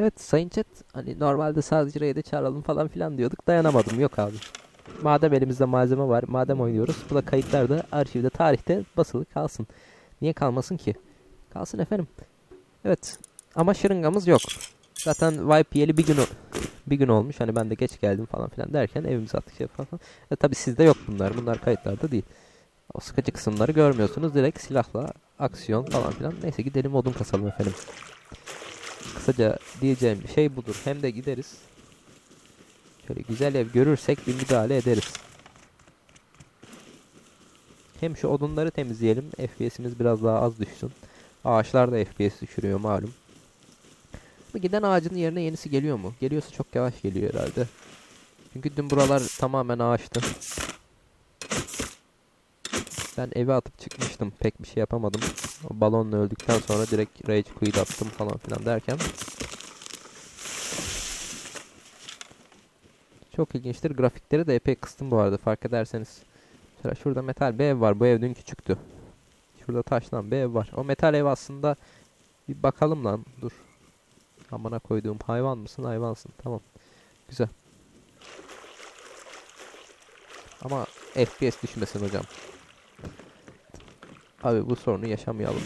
Evet sayın chat hani normalde sadece raid'e çağıralım falan filan diyorduk dayanamadım yok abi. Madem elimizde malzeme var madem oynuyoruz bu da kayıtlarda arşivde tarihte basılı kalsın. Niye kalmasın ki? Kalsın efendim. Evet ama şırıngamız yok. Zaten wipe yeli bir gün bir gün olmuş hani ben de geç geldim falan filan derken evimize attık şey falan. E, tabi sizde yok bunlar bunlar kayıtlarda değil. O sıkıcı kısımları görmüyorsunuz direkt silahla aksiyon falan filan. Neyse gidelim odun kasalım efendim. Kısaca diyeceğim şey budur. Hem de gideriz. Şöyle güzel ev görürsek bir müdahale ederiz. Hem şu odunları temizleyelim. FPS'imiz biraz daha az düşsün. Ağaçlar da FPS düşürüyor malum. Giden ağacın yerine yenisi geliyor mu? Geliyorsa çok yavaş geliyor herhalde. Çünkü dün buralar tamamen ağaçtı. Ben eve atıp çıkmıştım. Pek bir şey yapamadım. O balonla öldükten sonra direkt rage quit attım falan filan derken. Çok ilginçtir. Grafikleri de epey kıstım bu arada fark ederseniz. Mesela şurada metal bir ev var. Bu ev dün küçüktü. Şurada taşlan bir ev var. O metal ev aslında bir bakalım lan. Dur. Amına koyduğum hayvan mısın? Hayvansın. Tamam. Güzel. Ama FPS düşmesin hocam. Abi bu sorunu yaşamayalım.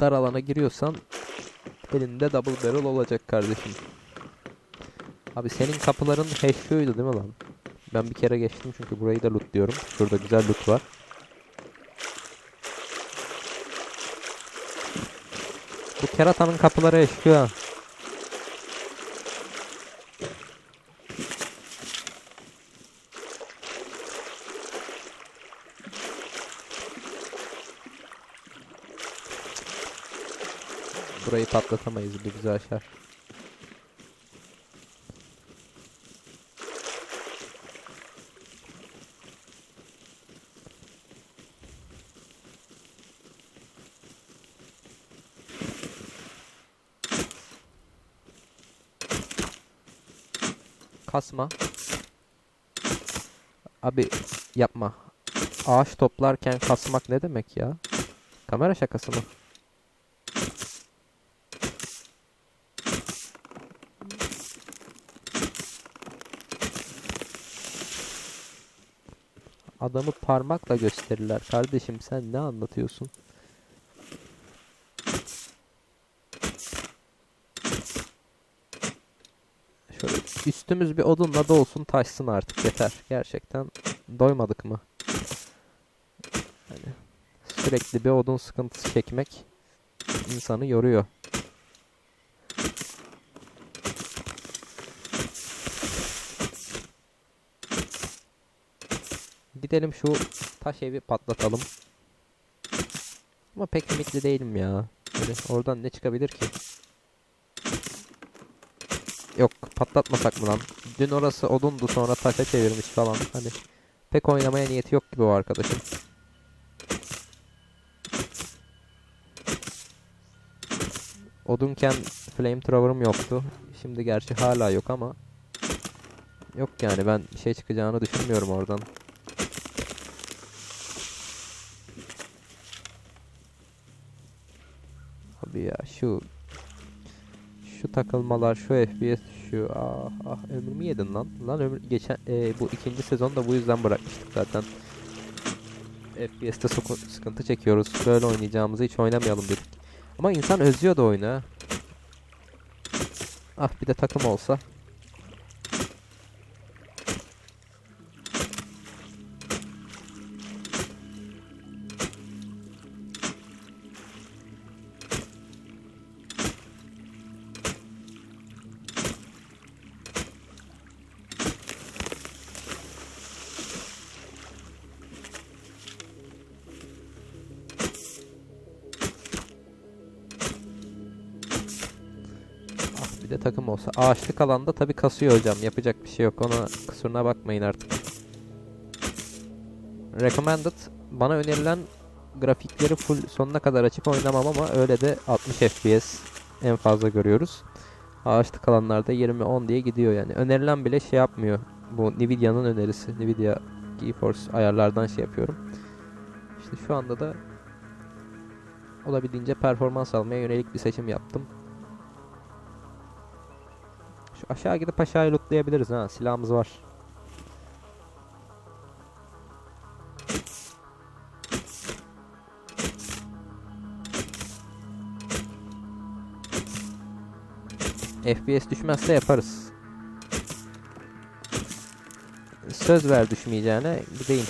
Dar alana giriyorsan elinde double barrel olacak kardeşim. Abi senin kapıların HQ'ydu değil mi lan? Ben bir kere geçtim çünkü burayı da loot diyorum. Şurada güzel loot var. Bu keratanın kapıları HQ Burayı patlatamayız bu bizi aşar. Kasma. Abi yapma. Ağaç toplarken kasmak ne demek ya? Kamera şakası mı? Adamı parmakla gösterirler. Kardeşim sen ne anlatıyorsun? Şöyle üstümüz bir odunla da olsun taşsın artık yeter. Gerçekten doymadık mı? Hani sürekli bir odun sıkıntısı çekmek insanı yoruyor. Gidelim şu taş evi patlatalım. Ama pek ümitli değilim ya. Hani oradan ne çıkabilir ki? Yok patlatmasak mı lan? Dün orası odundu sonra taşa çevirmiş falan. Hani pek oynamaya niyeti yok gibi o arkadaşın. Odunken flamethrower'ım yoktu. Şimdi gerçi hala yok ama yok yani ben bir şey çıkacağını düşünmüyorum oradan. Abi ya şu şu takılmalar, şu FPS, şu ah ah ömrümü yedin lan. Lan ömür geçen e, bu ikinci sezon da bu yüzden bırakmıştık zaten. FPS'te sıkıntı çekiyoruz. Böyle oynayacağımızı hiç oynamayalım dedik. Ama insan özlüyordu oyunu ha. Ah bir de takım olsa. Ağaçlık alanda tabi kasıyor hocam. Yapacak bir şey yok. Ona kusuruna bakmayın artık. Recommended. Bana önerilen grafikleri full sonuna kadar açık oynamam ama öyle de 60 FPS en fazla görüyoruz. Ağaçlık alanlarda 20-10 diye gidiyor yani. Önerilen bile şey yapmıyor. Bu Nvidia'nın önerisi. Nvidia GeForce ayarlardan şey yapıyorum. İşte şu anda da olabildiğince performans almaya yönelik bir seçim yaptım. Şu aşağı gidip aşağıya lootlayabiliriz ha. Silahımız var. FPS düşmezse yaparız. Söz ver düşmeyeceğine gideyim.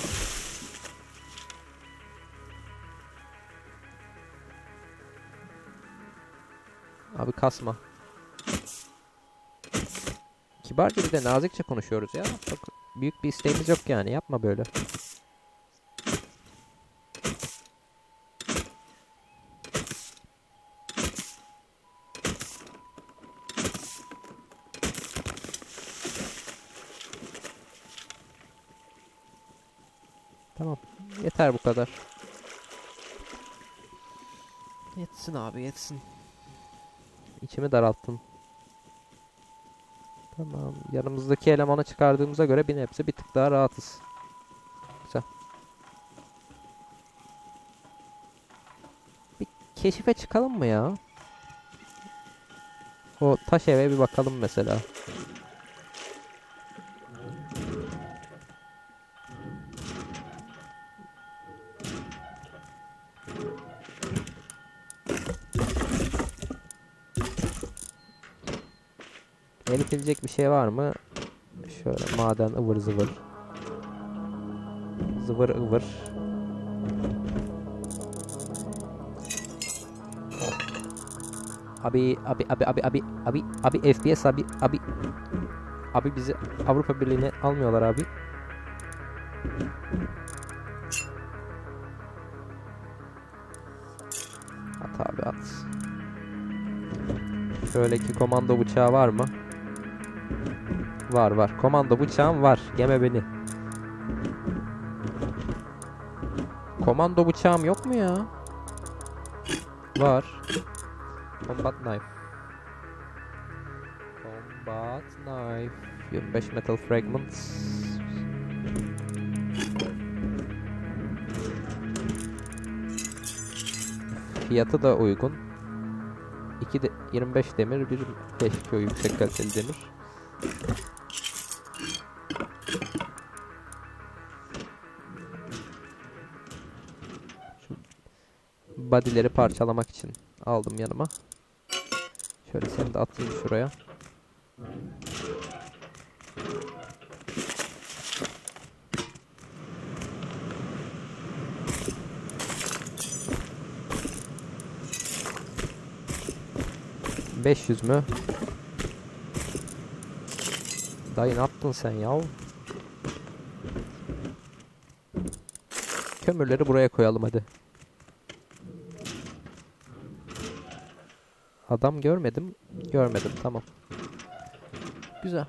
Abi kasma. Kibarca bir de nazikçe konuşuyoruz ya. Çok büyük bir isteğimiz yok yani. Yapma böyle. Tamam. Yeter bu kadar. Yetsin abi yetsin. İçimi daralttın. Tamam. Yanımızdaki elemanı çıkardığımıza göre bir nebze bir tık daha rahatız. Güzel. Bir keşife çıkalım mı ya? O taş eve bir bakalım mesela. Eritilecek bir şey var mı? Şöyle maden ıvır zıvır. Zıvır ıvır. Abi abi abi abi abi abi abi FPS abi abi abi bizi Avrupa Birliği'ne almıyorlar abi. At abi at. Şöyle ki komando bıçağı var mı? Var var. Komando bıçağım var. Yeme beni. Komando bıçağım yok mu ya? Var. Combat knife. Combat knife. 25 metal fragments. Fiyatı da uygun. 2 de 25 demir, bir 5 kilo yüksek kaliteli demir. Body'leri parçalamak için aldım yanıma. Şöyle seni de atayım şuraya. Beş yüz mü? Dayı ne yaptın sen ya? Kömürleri buraya koyalım hadi. Adam görmedim. Görmedim tamam. Güzel.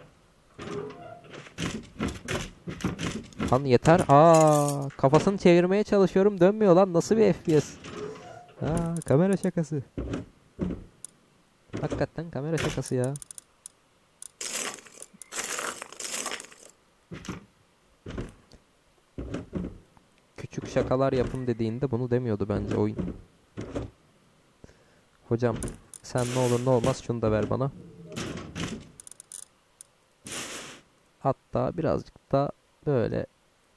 Lan yeter. Aa, kafasını çevirmeye çalışıyorum dönmüyor lan. Nasıl bir FPS? Aa, kamera şakası. Hakikaten kamera şakası ya. Küçük şakalar yapın dediğinde bunu demiyordu bence oyun. Hocam sen ne olur ne olmaz şunu da ver bana. Hatta birazcık da böyle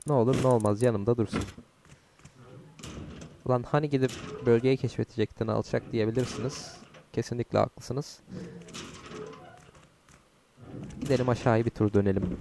ne olur ne olmaz yanımda dursun. Lan hani gidip bölgeyi keşfedecektin alçak diyebilirsiniz. Kesinlikle haklısınız. Gidelim aşağıya bir tur dönelim.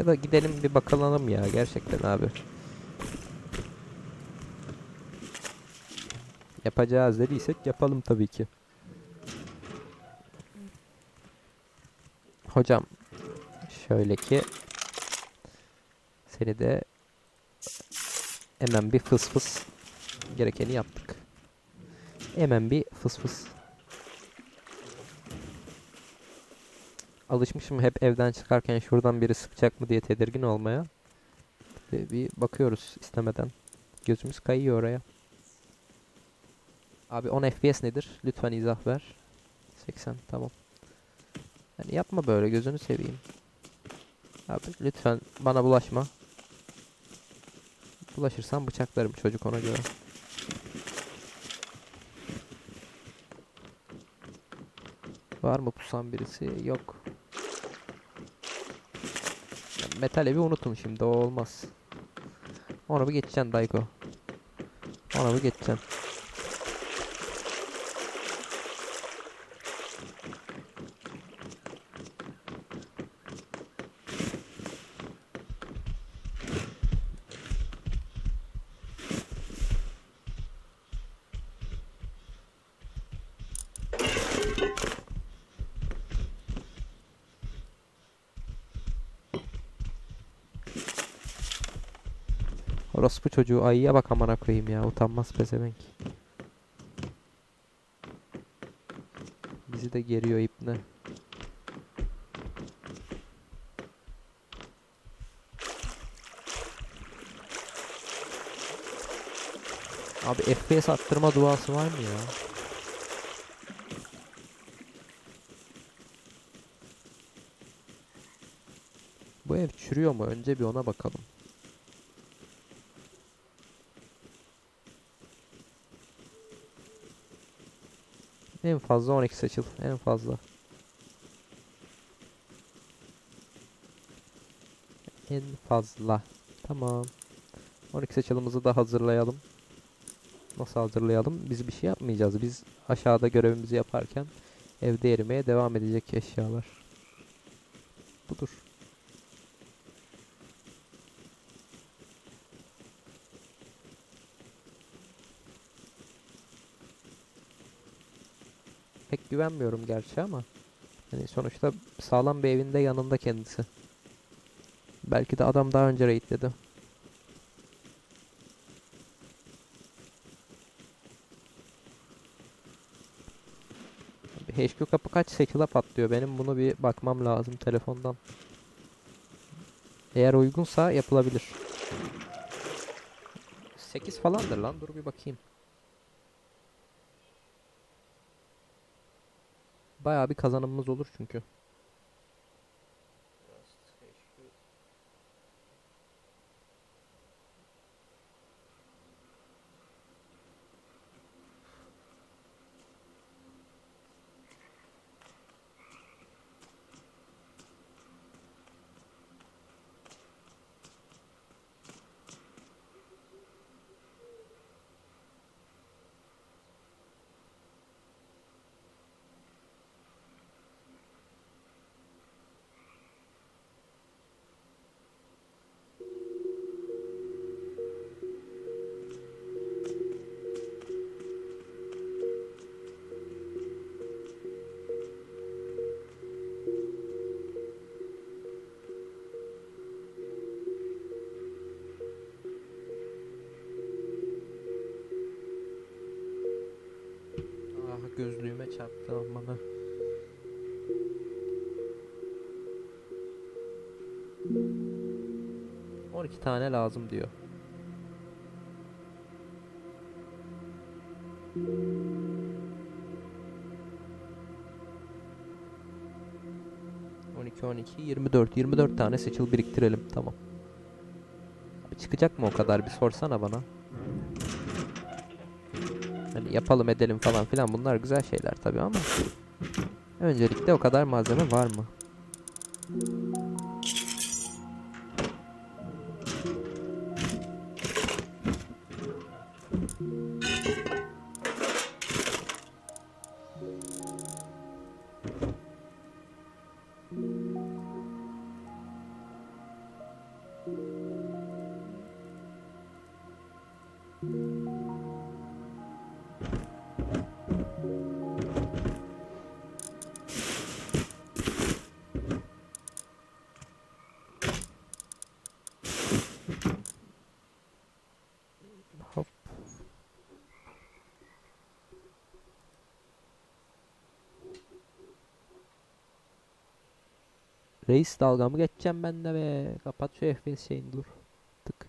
Ya da gidelim bir bakalım ya gerçekten abi. Yapacağız dediysek yapalım tabii ki. Hocam şöyle ki seni de hemen bir fıs fıs gerekeni yaptık. Hemen bir fıs fıs. Alışmışım hep evden çıkarken şuradan biri sıkacak mı diye tedirgin olmaya. Bir bakıyoruz istemeden. Gözümüz kayıyor oraya. Abi 10 FPS nedir? Lütfen izah ver. 80 tamam. Yani yapma böyle gözünü seveyim. Abi lütfen bana bulaşma. Bulaşırsan bıçaklarım çocuk ona göre. Var mı pusan birisi? Yok. Ya Metal evi unutun şimdi o olmaz. Onu bir geçeceksin Dayko. Onu bir geçeceksin. Orospu çocuğu ayıya bak amına koyayım ya utanmaz pezevenk. Bizi de geriyor ipne. Abi FPS arttırma duası var mı ya? Bu ev çürüyor mu? Önce bir ona bakalım. En fazla 12 seçil. En fazla. En fazla. Tamam. 12 seçilimizi da hazırlayalım. Nasıl hazırlayalım? Biz bir şey yapmayacağız. Biz aşağıda görevimizi yaparken evde erimeye devam edecek eşyalar. Budur. Pek güvenmiyorum gerçi ama hani sonuçta sağlam bir evinde yanında kendisi. Belki de adam daha önce raidledi. HQ kapı kaç sekila patlıyor? Benim bunu bir bakmam lazım telefondan. Eğer uygunsa yapılabilir. 8 falandır lan. Dur bir bakayım. Bayağı bir kazanımımız olur çünkü. İki tane lazım diyor. On iki, on iki, yirmi dört. Yirmi dört tane seçil biriktirelim. Tamam. Abi çıkacak mı o kadar? Bir sorsana bana. Hani yapalım edelim falan filan bunlar güzel şeyler tabii ama öncelikle o kadar malzeme var mı? Reis dalgamı geçeceğim ben de be. Kapat şu FPS şeyini dur. Tık.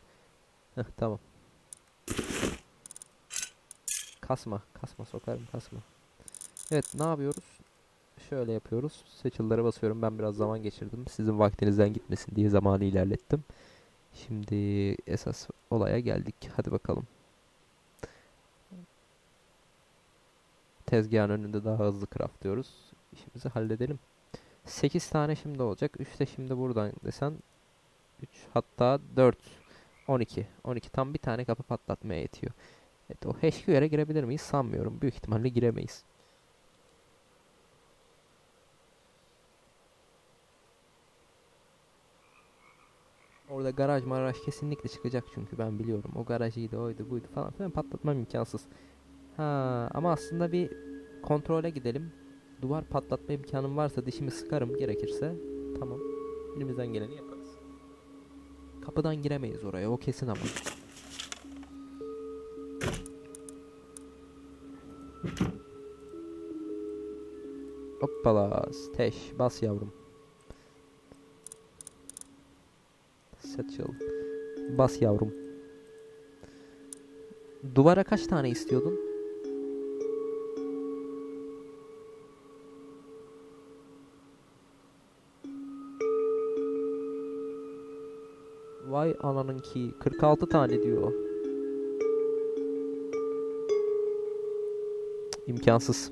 Heh, tamam. Kasma. Kasma sokarım kasma. Evet ne yapıyoruz? Şöyle yapıyoruz. Seçilere basıyorum. Ben biraz zaman geçirdim. Sizin vaktinizden gitmesin diye zamanı ilerlettim. Şimdi esas olaya geldik. Hadi bakalım. Tezgahın önünde daha hızlı craftlıyoruz. İşimizi halledelim. 8 tane şimdi olacak. 3 de şimdi buradan desen 3 hatta 4 12. 12 tam bir tane kapı patlatmaya yetiyor. Evet o HQ'ya girebilir miyiz? Sanmıyorum. Büyük ihtimalle giremeyiz. Orada garaj maraj kesinlikle çıkacak çünkü ben biliyorum. O garajıydı, oydu, buydu falan filan patlatmam imkansız. Ha ama aslında bir kontrole gidelim. Duvar patlatma imkanım varsa dişimi sıkarım gerekirse. Tamam. Elimizden geleni yaparız. Kapıdan giremeyiz oraya o kesin ama. Hoppala. Teş. Bas yavrum. Satchel. Bas yavrum. Duvara kaç tane istiyordun? Vay ananın ki 46 tane diyor. İmkansız.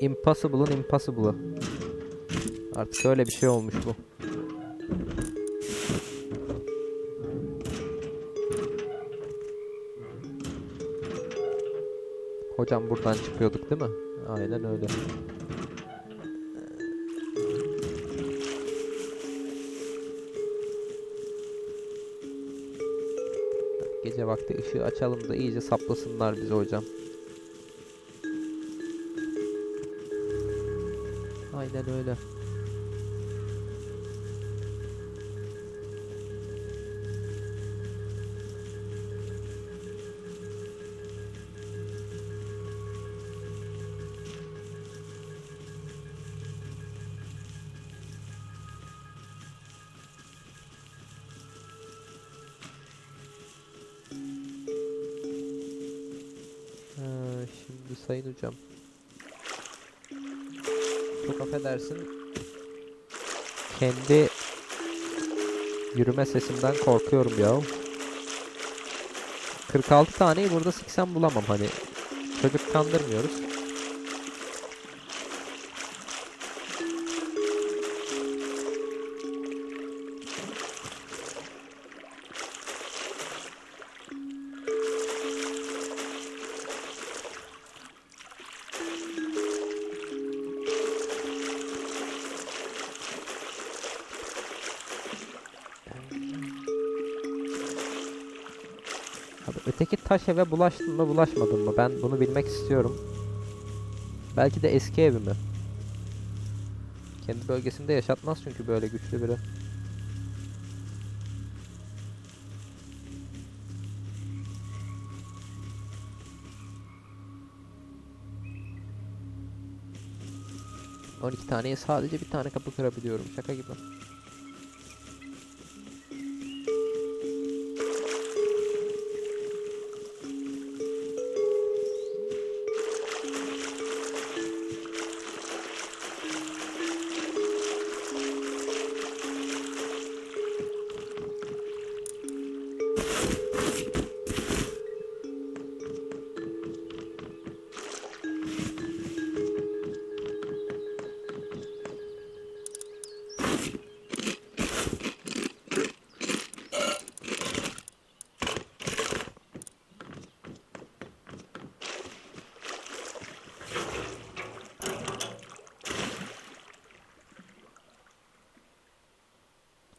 Impossible'ın impossible'ı. Artık öyle bir şey olmuş bu. Hocam buradan çıkıyorduk değil mi? Aynen öyle. Gece vakti ışığı açalım da iyice saplasınlar bizi hocam. Aynen öyle. Sayın hocam. Çok affedersin. Kendi yürüme sesimden korkuyorum ya. 46 taneyi burada siksem bulamam hani. Çocuk kandırmıyoruz. Taş eve bulaştın mı bulaşmadın mı? Ben bunu bilmek istiyorum. Belki de eski evi mi? Kendi bölgesinde yaşatmaz çünkü böyle güçlü biri. On iki taneye sadece bir tane kapı kırabiliyorum. Şaka gibi.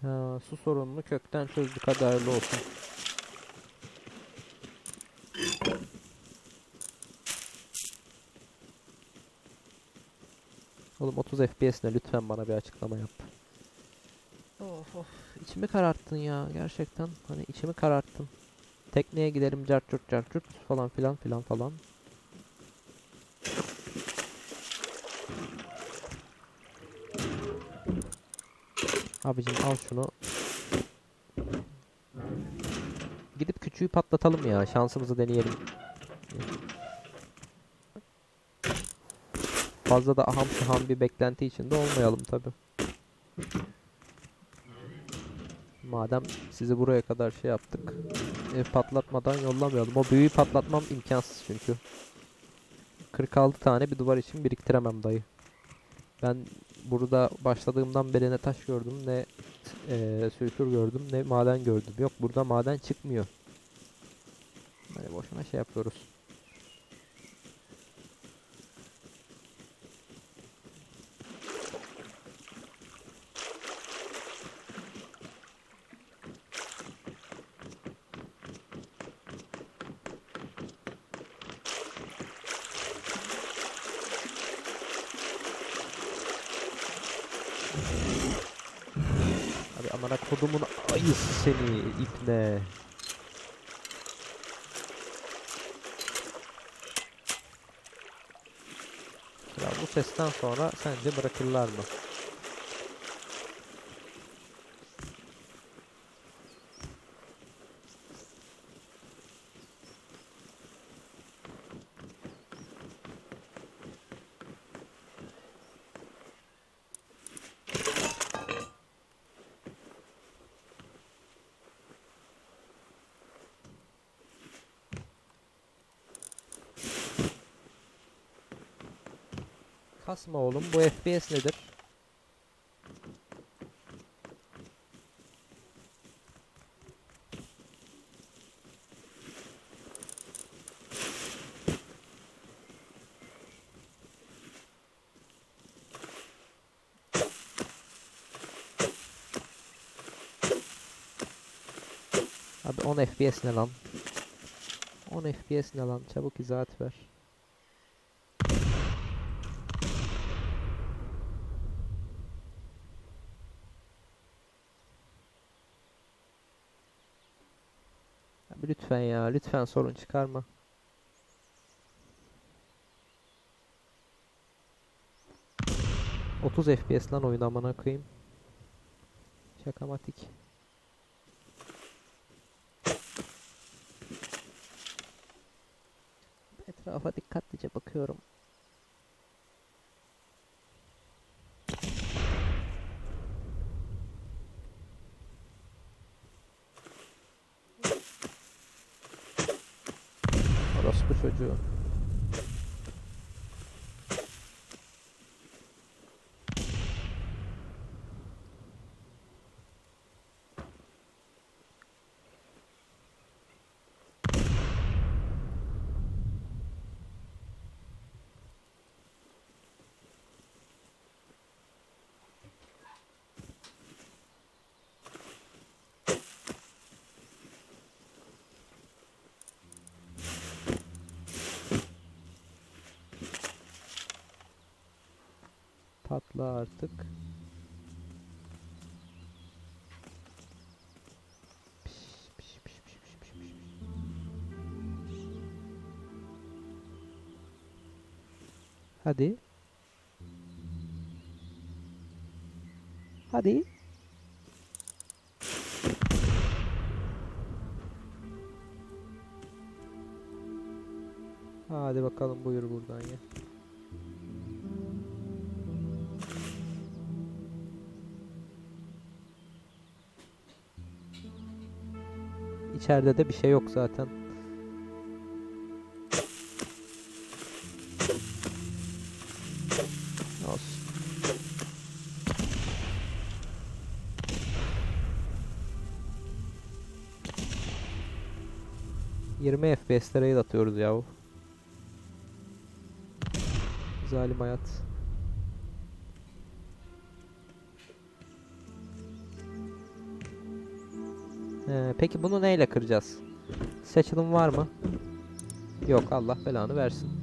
Ha, su sorununu kökten çözdük hadi hayırlı olsun. Oğlum 30 FPS ne lütfen bana bir açıklama yap. Of of içimi kararttın ya gerçekten hani içimi kararttın. Tekneye gidelim cart cart curt falan filan filan falan. Abicim al şunu. Gidip küçüğü patlatalım ya. Şansımızı deneyelim. Fazla da aham şaham bir beklenti içinde olmayalım tabi. Madem sizi buraya kadar şey yaptık. Ev patlatmadan yollamayalım. O büyüyü patlatmam imkansız çünkü. 46 tane bir duvar için biriktiremem dayı. Ben burada başladığımdan beri ne taş gördüm ne eee sülfür gördüm ne maden gördüm. Yok burada maden çıkmıyor. Hani boşuna şey yapıyoruz. Abi amına kodumun ayısı ipne. Ya bu sesten sonra sence bırakırlar mı? Kasma oğlum bu FPS nedir? Abi 10 FPS ne lan? 10 FPS ne lan? Çabuk izahat ver. Abi lütfen ya, lütfen sorun çıkarma. Otuz FPS lan oyun amına koyayım. Şakamatik. Etrafa dikkatlice bakıyorum. Orospu çocuğu. Patla artık. Hadi. Hadi. Hadi bakalım buyur buradan ya. İçeride de bir şey yok zaten. Olsun. Yirmi FPS'lere atıyoruz yahu. Zalim hayat. Ee, peki bunu neyle kıracağız? Seçilim var mı? Yok Allah belanı versin.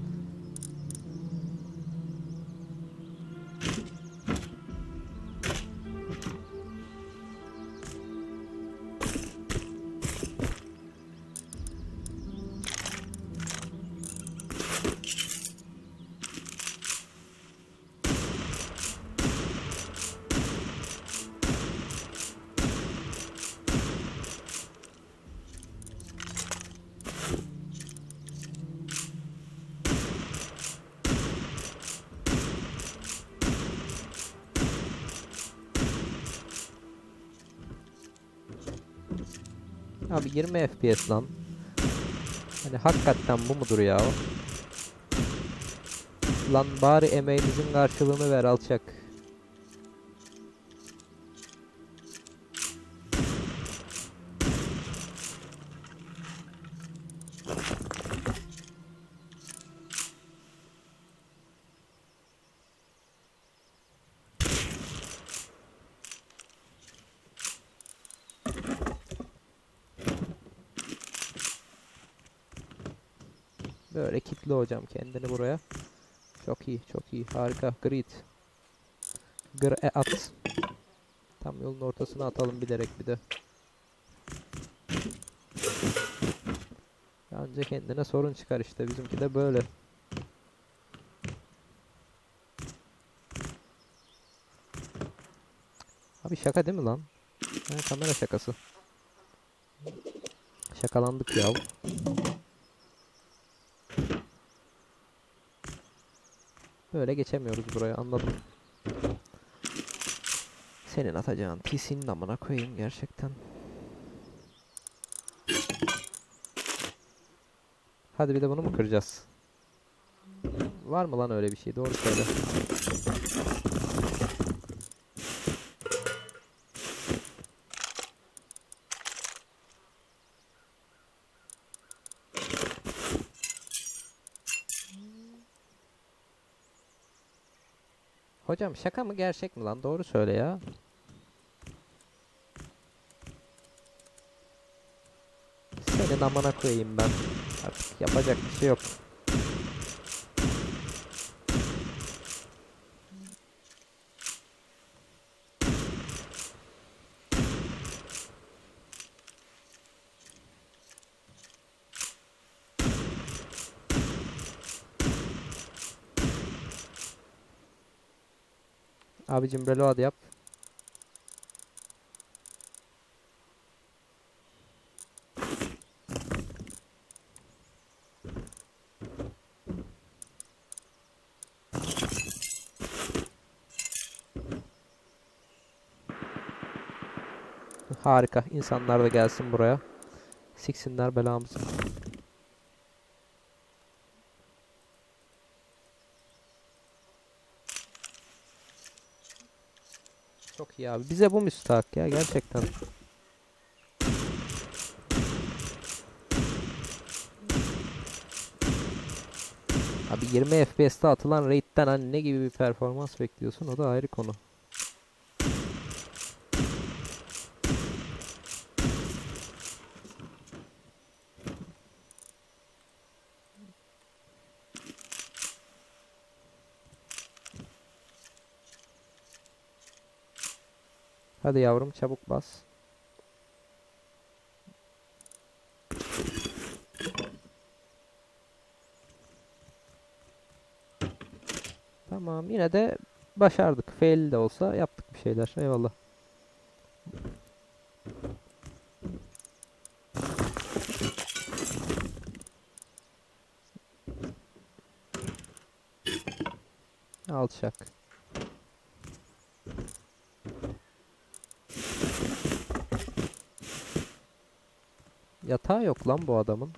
Abi 20 FPS lan. Hani hakikaten bu mudur ya? Lan bari emeğinizin karşılığını ver alçak. Hocam kendini buraya. Çok iyi, çok iyi. Harika. Grid. Gr e, at. Tam yolun ortasına atalım bilerek bir de. Anca kendine sorun çıkar işte. Bizimki de böyle. Abi şaka değil mi lan? Ha, kamera şakası. Şakalandık ya. Böyle geçemiyoruz buraya anladım. Senin atacağın PC'nin amına koyayım gerçekten. Hadi bir de bunu mu kıracağız? Var mı lan öyle bir şey? Doğru söyle. Hocam şaka mı gerçek mi lan? Doğru söyle ya. Senin amına koyayım ben. Artık yapacak bir şey yok. Abicim reload yap. Harika. İnsanlar da gelsin buraya. Siksinler belamızı. İyi abi. Bize bu müstahak ya gerçekten. Abi 20 FPS'te atılan raid'den hani ne gibi bir performans bekliyorsun o da ayrı konu. Hadi yavrum çabuk bas. Tamam yine de başardık. Fail de olsa yaptık bir şeyler. Eyvallah. Alçak. Yatağı yok lan bu adamın.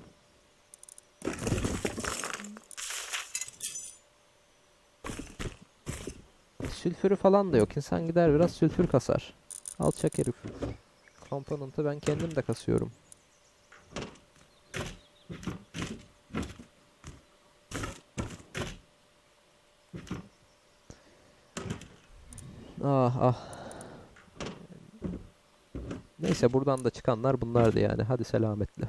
Sülfürü falan da yok. İnsan gider biraz sülfür kasar. Alçak herif. Komponentı ben kendim de kasıyorum. Ah ah. Neyse buradan da çıkanlar bunlardı yani. Hadi selametle.